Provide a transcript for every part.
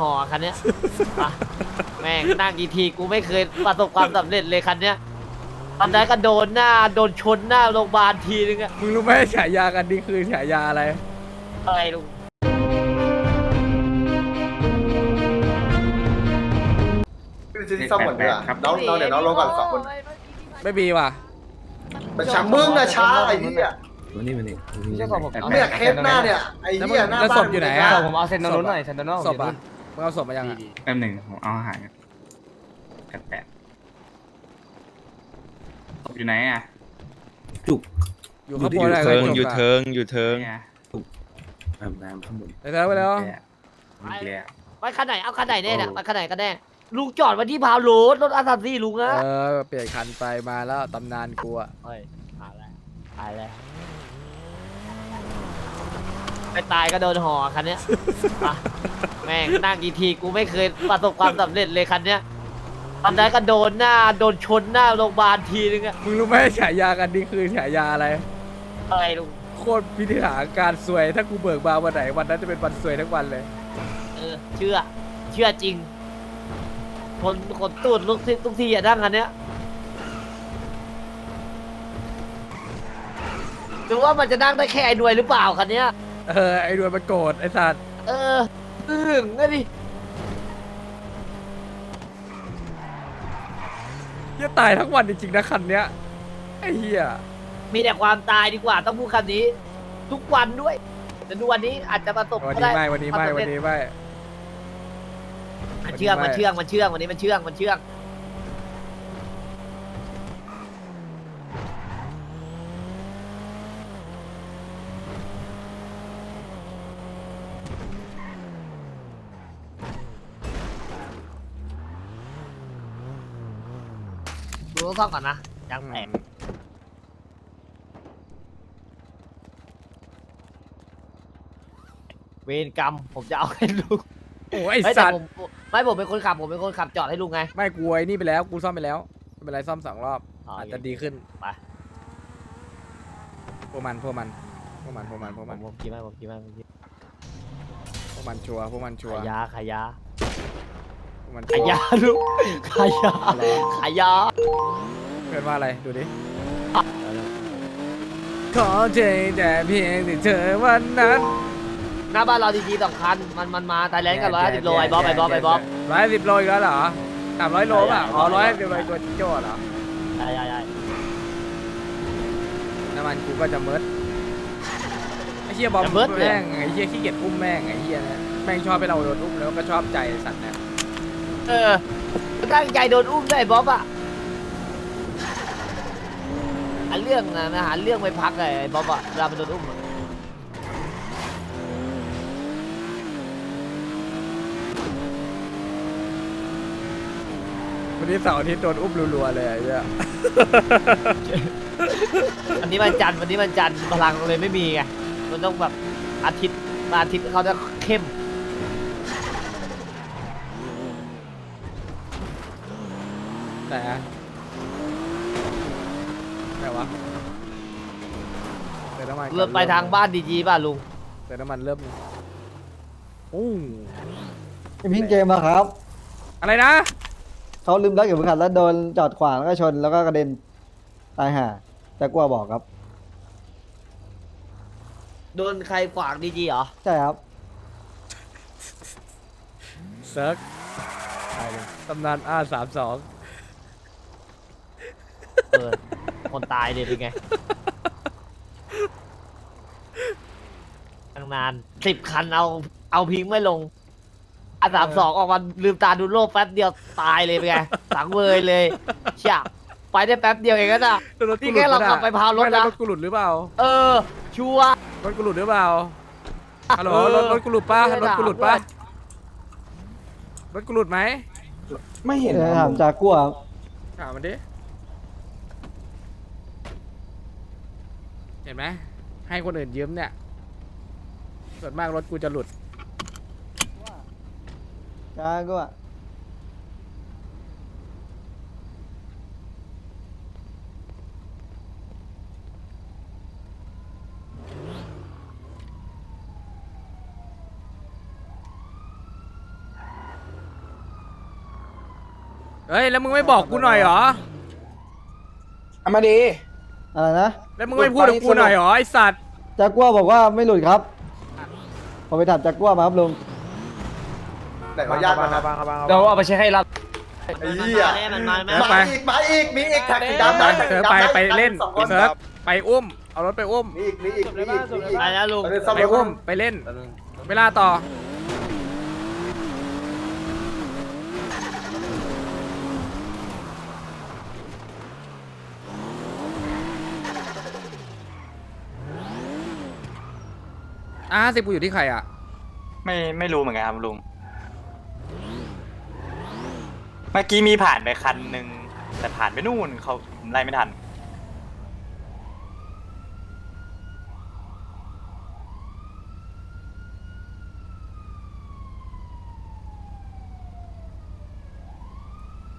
หอคันเนี้ยอะแม่งนั่งกี่ทีกูไม่เคยประสบความสำเร็จเลยคันเนี้ยตอนนั้นก็โดนหน้าโดนชนหน้าโรงพยาบาลทีนึงอะมึงรู้ไหมฉายากันนี่คือฉายาอะไร อะไรลุงคือซื้อที่ซ่อมหมดเลยอะน้องน้องเดี๋ยวน้องลงก่อนสองคนไม่มีว่ะมันช้ามึงอะช้าไอ้เหี้ยวันนี้วันนี้ไม่ใช่ของผม เนี่ยเคสหน้าเนี่ยไอ้เหี้ยหน้าแล้วบ้าศนพอยู่ไหนคอะรับผมเอาเซนโนนุนหน่อยเซนโนนุนศพอะ มึงเอาศพมายังอะแป๊บหนึ่งผมเอาอาหารกันแปดแปดศพอยู่ไหนอะจุกอยู่ข้างบนอะไรเทิงจบอยู่อะเทิงอยู่เทิงเนี่ยอาบน้ำข้างบนไปแล้วไปแล้วแกะมีแกะไปคันไหนเอาคันไหนแน่เนี่ยไปคันไหนกันแน่ลุงจอดไว้ที่พาวโรดรถอาสาซี่ลุงอะเออเปลี่ยนคันไปมาแล้วตำนานกูอะเฮ้ยตายแล้วตายแล้วไปตายก็โดนหอคันเนี้ยอะ แม่งนั่งกี่ทีกูไม่เคยประสบความสำเร็จเลยคันเนี้ยตอนนั้นก็โดนหน้าโดนชนหน้าโรงพยาบาลทีนึงอะมึงรู้ไหมฉายากันนี่คือฉายาอะไร อะไรลุงโคตรพิธีหารการซวย ถ้ากูเบิกมาวันไหนวันนั้นจะเป็นวันซวยทั้งวันเลยเออเชื่อ เชื่อจริง คนคนตูดลุกทีทุกทีอย่าดั้งอันเนี้ยหรือว่ามันจะนั่งได้แค่ไอ้หน่วยหรือเปล่าคันเนี้ย เออไอ้ดวยมันโกรธไอ้สัตว์ เออ ตึ้งนะดิเหี้ยตายทั้งวันจริงๆนะคันเนี้ยไอ้เหี้ยมีแต่ความตายดีกว่าต้องพูดคำนี้ ทุกวันด้วยแต่ดูวันนี้อาจจะประสบวันก็นี้ได้ไม่วันนี้ไม่วันนี้ไม่ มันเชื่องม่มันเชื่องมันเชื่องวันนี้มันเชื่องมันเชื่อง ดูต้องท่องก่อนนะยังแตกเวรกรรมผมจะเอาให้ลุงโอ้ไอ้เฮ้ยแต่สัตผว์มไม่ผมเป็นคนขับผมเป็นคนขับจอดให้ลุงไง ไม่กูไอ้นี่ไปแล้วกูซ่อมไปแล้วไม่เป็นไรซ่อมสองรอบอ๋อออาจจะดีขึ้นไป พวกมันพวกมันพวกมันพวกมันพวกผมันมผมคิดว่าผมคิดว่าผมคิดพวกมันชัวร์พวกมันชัวร์ขายาขายาพวก มันขาชัวร์ยาลูกขายาอะไรวะขายาเพื่อนว่าอะไรดูดิขอใจแต่เพียงที่เธอวันนั้นหน้าบ้านเราดีๆสองคันมันมันมาไทยแลนด์กันร้อยห้าสิบโลไอ้บ๊อบไอ้บ๊อบไอ้บ๊อบร้อยสิบโลอีกแล้วเหรอสามร้อยโลป่ะอ๋อร้อยสิบโลตัวโจ้เหรอใช่ใช่ใช่น้ำมันกูก็จะเมิดไอ้เหี้ยบอมแม่งไอ้เหี้ยขี้เกียจอุ้มแม่งไอ้เหี้ยเนี่ยแม่งชอบไปเราโดนอุ้มแล้วก็ชอบใจไอ้สัตว์เนี่ย เออตั้งใจโดนอุ้มด้วยไอ้บ๊อบอะหาเรื่องนะนะหาเรื่องไปพักไอ้บ๊อบอะเวลามันโดนอุ้มอะวันนี้เสาร์อาทิตย์โดนอุ้มรัวๆเลยไอ้เหี้ยวันนี้มันจันทร์วันนี้มันจันทร์พลังเลยไม่มีไงมันต้องแบบอาทิตย์มาอาทิตย์เขาจะเข้ม ไหนอะไหนวะ เติมน้ำมันก่อนเริ่มไปทางบ้านดีจีป่ะลุงเติมน้ำมันเริ่มอู้พี่พิงเกมอะครับ อะไรนะเขาลืมรักเข็มขัดแล้วโดนจอดขวางแล้วก็ชนแล้วก็กระเด็นตายห่าแต่กลัวบอกครับ โดนใครขวางดีจีเหรอใช่ครับ เซิร์กตำนานอาสามสอง เออคนตายเลยเป็นไงตั้ง นานสิบคันเอาเอาพิงไม่ลง อันสามสองออกมาลืมตาดูโลกแป๊บเดียวตายเลยเป็นไง สังเวยเลยเชี่ยไปได้แป๊บเดียวเองก็น่ะนี่แค่เราขับไปพาวรถนะ ไม่แล้วรถกูหลุดหรือเปล่า เออ ชัวร์ รถกูหลุดหรือเปล่าฮัลโหลเออรถรถกูหลุดป่ะไม่รได้ถกูหลุดป่ะรถกูหลุดไหมไม่เห็นเดี๋ยวคถารับมจากกลัวครับถามมันดิ เห็นไหมให้คนอื่นยืมเนี่ย ส่วนมากรถกูจะหลุดจากกลัวเฮ้ย แล้วมึงไม่บอกกูหน่อยเหรอ เอามาดี อะไรนะ แล้วมึงไม่พูดกับกูหน่อยเหรอไอสัตว์จากกัวบอกว่าไม่หลุดครับ ผมไปถามจากกัวมาครับลุงไหนขออนุญาตมาครับเราเอาไปใช้ให้รับ ไอ้มันเหี้ยมาแล้วมันมาแล้วมาอีกมาอีกมีอีกแท็กสีดำนะเซิร์ฟไปไปเล่นสองคนเซิร์ฟไปอุ้ม เอารถไปอุ้ม มีอีกมีอีกมีอีกมีอีกไปแล้วลุงเอาเลยซ่อมไปรถอุ้มไปเล่น เวลาต่อ อ่าสิบกูอยู่ที่ใครอะ ไม่ไม่รู้เหมือนกันครับลุง เมื่อกี้มีผ่านไปคันหนึ่งแต่ผ่านไปนู่นเขาผมไล่ไม่ทัน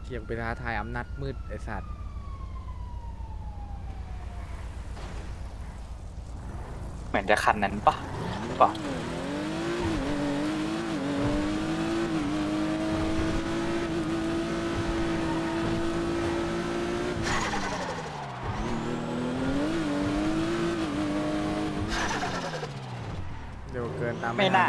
เทียงไปท้าทายอำนาจมืดไอสัตว์เหมือนจะคันนั้นปะ ปะเร็วเกินตามไม่น่า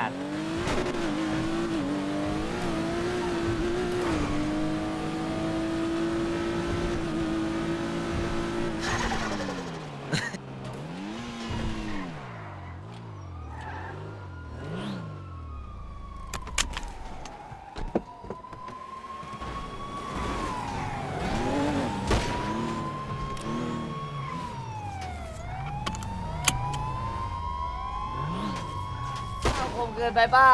เกินไปเปล่า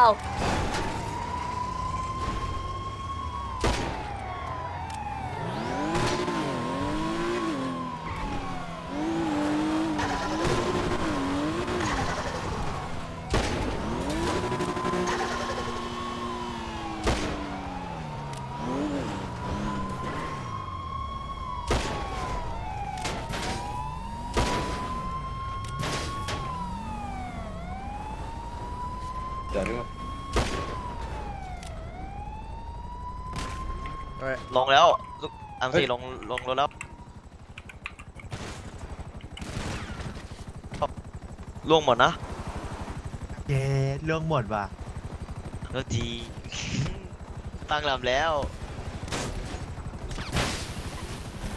เฮ้ย ลงแล้วลูกอัมสี่ลงลงรถแล้วล่วงหมดนะเย้เรื่องหมดว่ะรถจี ตั้งลำแล้ว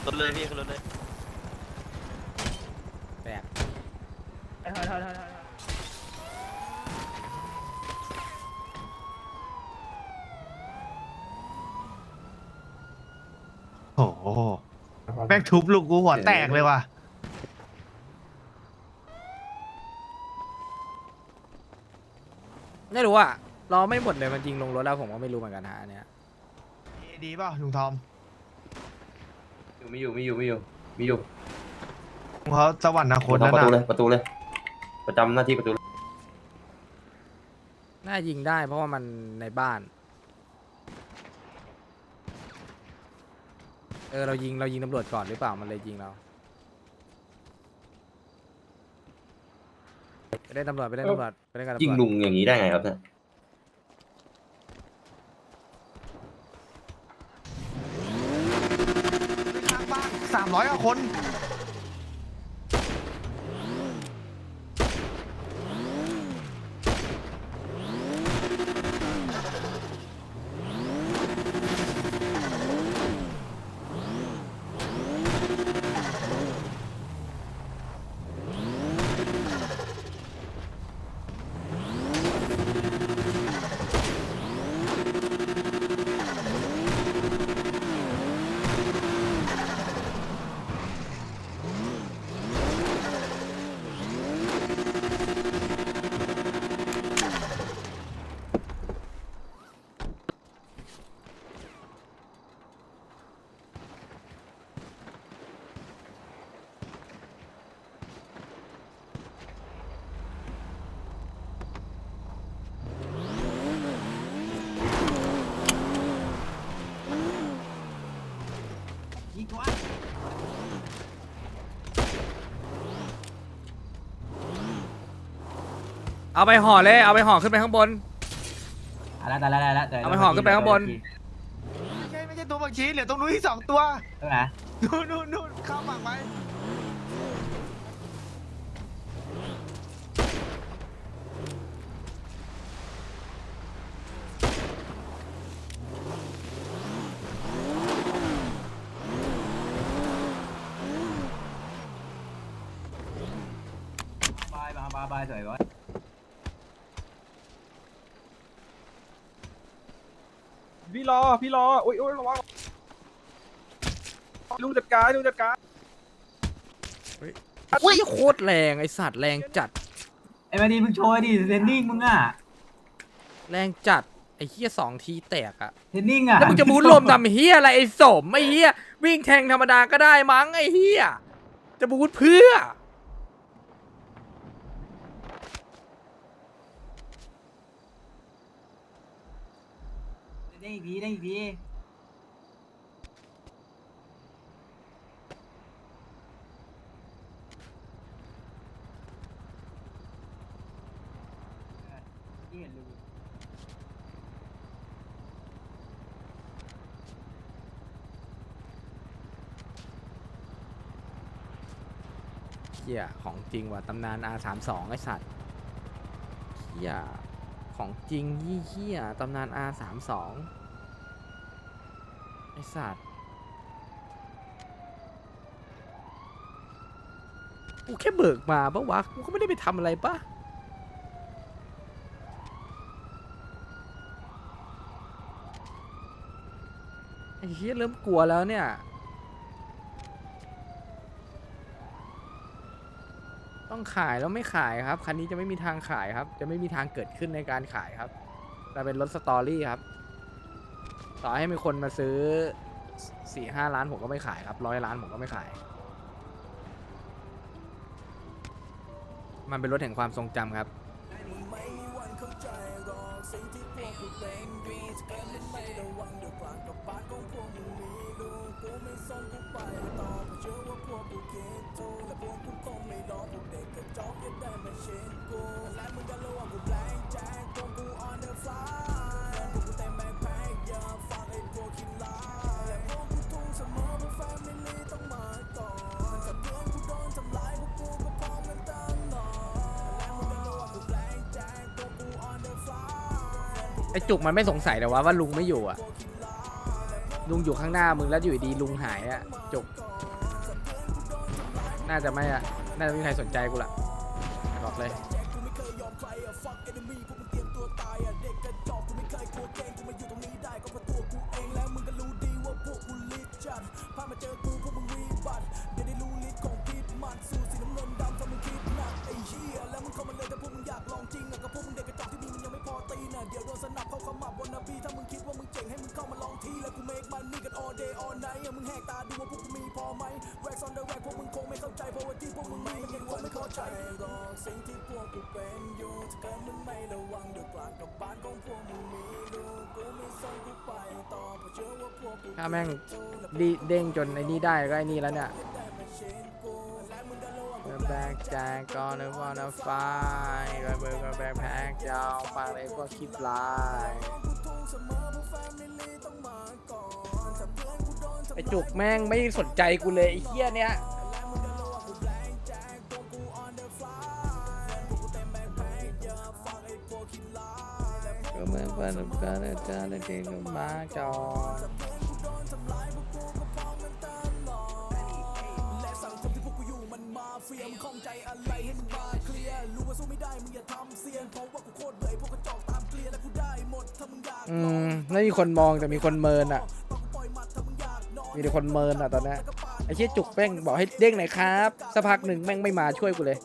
รถเลยพี่ขึ้นรถเลยแตกโอ้ โหแม่งทุบลูกกูหัวแตกเลยว่ะ ไม่รู้อะรอไม่หมดเลยมันยิงลงรถแล้วผมก็ไม่รู้เหมือนกันฮะอันเนี้ยดีเปล่าลุงทอมมีอยู่มีอยู่มีอยู่มีอยู่เขาสวรรค์นาคตทำนั่นประตูเลยน่ะประตูเลย ประจำหน้าที่ประตูน่ายิงได้เพราะว่ามันในบ้าน เออเรายิงเรายิงตำรวจก่อนหรือเปล่ามันเลยยิงเราไปเล่นตำรวจไปเล่นตำรวจไปเล่นกับตำรวจยิงลุงอย่างนี้ได้ไงครับเนี่ยข้างบ้านสามร้อยกว่าคน เอาไปห่อเลย เอาไปห่อขึ้นไปข้างบนได้แล้วได้แล้วเอาไปห่อขึ้นไปข้างบน ไม่ใช่ไม่ใช่ช่ตัวบางชีเหลือตรงนู้นอีกสองตัว ตรงไหนนู่นนู่นนู่นเข้าฝั่งไปบายบายบายบายสวยก่อน รอ พี่รอ อุ้ยอุ้ยระวังลุงจัดการลุงจัดการอุ้ยโคตรแรงไอสัตว์แรงจัด ไอ้มาดีมึงโชว์ดิเทรนนิ่งมึงอะแรงจัดไอเฮียสองทีแตกอะเทรนนิ่งอะแล้วมึงจะบูทลมทำเฮียอะไรไอสมไอเฮียวิ่งแทงธรรมดาก็ได้มั้งไอเฮียจะบูทเพื่อ อีกทีได้อีกทีเฮียของจริงว่ะตำนาน R32 ไอสัตว์เฮียของจริงยี่เฮียตำนาน R32 ไอสัตว์กูแค่เบิกมาปะวะ กูก็ไม่ได้ไปทำอะไรปะไอ้เฮียเริ่มกลัวแล้วเนี่ย ต้องขายแล้วไม่ขายครับ คันนี้จะไม่มีทางขายครับ จะไม่มีทางเกิดขึ้นในการขายครับ แต่เป็นรถสตอรี่ครับ ต่อให้มีคนมาซื้อสี่ห้าล้านผมก็ไม่ขายครับร้อยล้านผมก็ไม่ขาย มันเป็นรถแห่งความทรงจำครับ ไอจุกมันไม่สงสัยแต่ว่าว่าลุงไม่อยู่อะ ลุงอยู่ข้างหน้ามึงแล้วอยู่ดีลุงหายอะ จุก น่าจะไม่อะ น่าจะไม่มีใครสนใจกูละบอกเลย ตีน่ะเดี๋ยวโดนสนับเข้าขมับบนนบีถ้ามึงคิดว่ามึงเจ๋งให้มึงเข้ามาลองทีแล้วกูเมคมันนี่กัน all day all night มึงแหกตาดูว่าพวกกูมีพอไหมแรกซอนเดอะแรกพวกมึงคงไม่เข้าใจเพราะว่าที่พวกมึงไม่ยังคงไม่เข้าใจหรอกสิ่งที่พวกกูเป็นอยู่ถ้าเกิดมึงไม่ระวังเดี๋ยวกลางกับบ้านของพวกมึงมีดูกูไม่สนกูไปต่อเพราะเชื่อว่าพวกกู ถ้าแม่งดีเด้งจนไอ้นี่ได้ก็ไอ้นี่แล้วเนี่ย back Jack gonna wanna fight We're gonna back pack ยาวปากเลยพวกคลิปไลน์ไอจุกแม่งไม่สนใจกูเลยไอ้เหี้ยเนี้ยก็เหมื่อนวันกันอาจารย์เก่งก็มาจอ อืมไม่มีคนมองแต่มีคนเมินอะ มีแต่คนเมินอะตอนนี้ไอ้เชี่ยจุกแม่งบอกให้เด้งหน่อยครับสักพักหนึ่งแม่งไม่มาช่วยกูเลย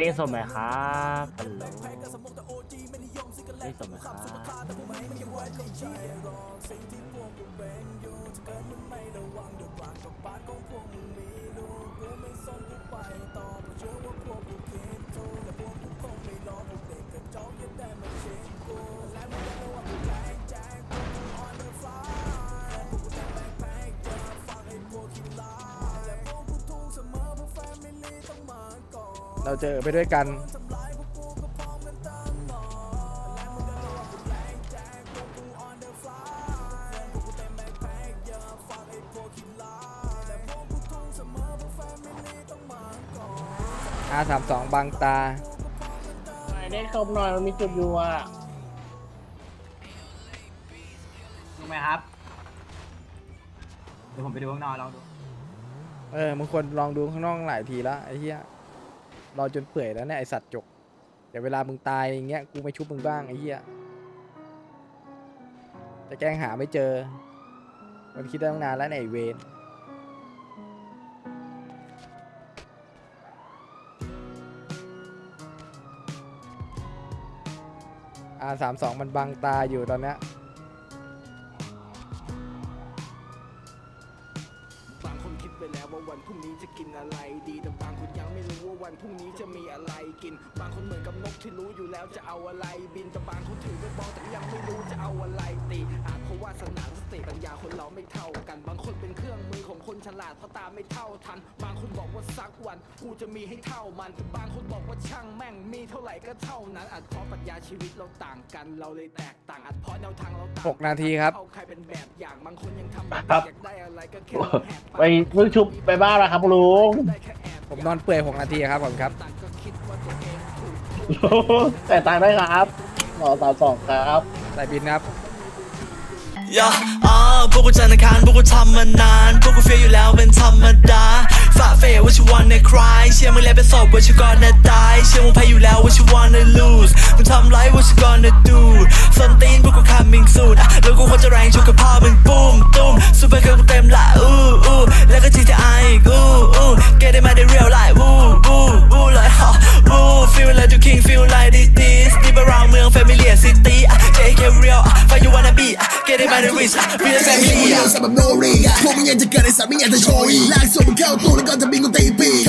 เรียกสมไหมครับฮัลโหลเรียกสมไหมครับ เราเจอไปด้วยกัน อาสามสองบางตาได้ครบหน่อยมันมีจุดอยู่อะถูกไหมครับ เดี๋ยวผมไปดูข้างนอกลองดู เออมึงควรลองดูข้างนอกหลายทีแล้วไอ้เหี้ยรอจนเปื่อยแล้วเนี่ยไอสัตว์จกเดี๋ยวเวลามึงตายอย่างเงี้ยกูไม่ชุบมึงบ้างไอ้เหี้ยจะแกล้งหาไม่เจอ มันคิดได้ตั้งนานแล้วเนี่ยไอ้เวน สามสองมันบังตาอยู่ตอนเนี้ยบางคนคิดไปแล้วว่าวันพรุ่งนี้จะกินอะไรดี แต่บางคนยังไม่รู้ว่าวันพรุ่งนี้จะมีอะไรกิน บางคนเหมือนกับนกที่รู้อยู่แล้วจะเอาอะไรบิน แต่บางคนถือไปบอกแต่ยังไม่รู้จะเอาอะไรตีอาจเพราะว่าสนามสติปัญญาคนเราไม่เท่ากัน บางคนเป็นเครื่องมือ ของคนฉลาดเพราะตามไม่เท่าทัน บางคนบอกว่าสักวัน กูจะมีให้เท่ามันแต่บางคนบอกว่าช่างแม่งมีเท่าไหร่ก็เท่านั้นอาจเพราะปรัชญาชีวิตเราต่างกัน เราเลยแตกต่างอาจเพราะแนวทางเราต่างหกนาทีครับ เอาใครเป็นแบบอย่างบางคนยังทำแบบครับอยากได้อะไรก็แค่ลองแหกปาก ไปเพิ่งชุบไปบ้านแล้วครับลุง ผมนอนเปื่อยหกนาทีครับผมครับ แต่ตังค์ได้ครับหมอสามสองครับ ใส่บินครับ ย่าอ่าพวกกูจันทร์อังคารพวกกูทำมานาน พวกกูเฟียอยู่แล้วเป็นธรรม เชื่อมึงแล้วเป็นศพว่าชิวก่อนนะตาย เชื่อมึงแพ้อยู่แล้วว่าชิวันใน lose มึงทำไรว่าชิก่อนนะดูส้นตีนพวกกู coming soon อะแล้วกูควรจะแรงชุกกับพ่อมึงปุ้มตุ้มซูเปอร์เกิร์ลกูเต็มละอู้อู้แล้วก็ GTI อีกอู้อู้ get it มาได้ real life วู้วู้วู้เลยฮะวู้ feel like the king feel like this this deep around เมือง familiar city อะ JK real อะ find you wanna be อะ get it มาได้ rich อะ real family อะพวกมึงยังจะเกิดในสามไม่อยากจะโชยลากส่งมึงเข้าตู้แล้วก็จะบินกูตีปีก